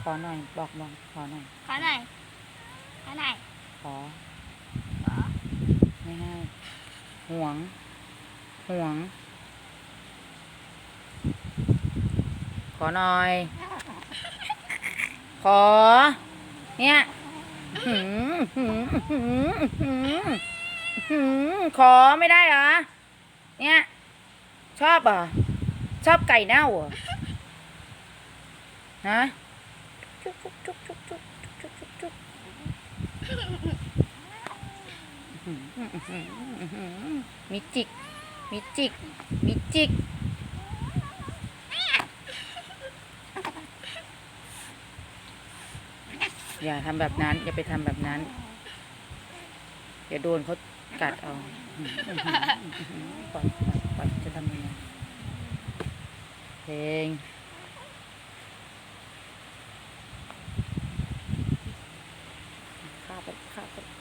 ขอหน่อย บอกบอกขอหน่อย ขอหน่อย ขอหน่อย ขอ ขอ ไม่ให้ ห่วง ห่วง ขอหน่อย ขอ เนี่ยหืมหืมหืมหืมหืมขอไม่ได้เหรอ เนี่ย ชอบเหรอ ชอบไก่เน่าเหรอ ฮะจุ๊บจุ๊บจุ๊บจุ๊บจุ๊บจุ๊บจุ๊บจุ๊บมีจิกมีจิกมีจิกอย่าทำแบบนั้น อย่าไปทำแบบนั้น อย่าโดนเขากัดเอาปล่อยปล่อยจะทำยังไงเพลง 很怕很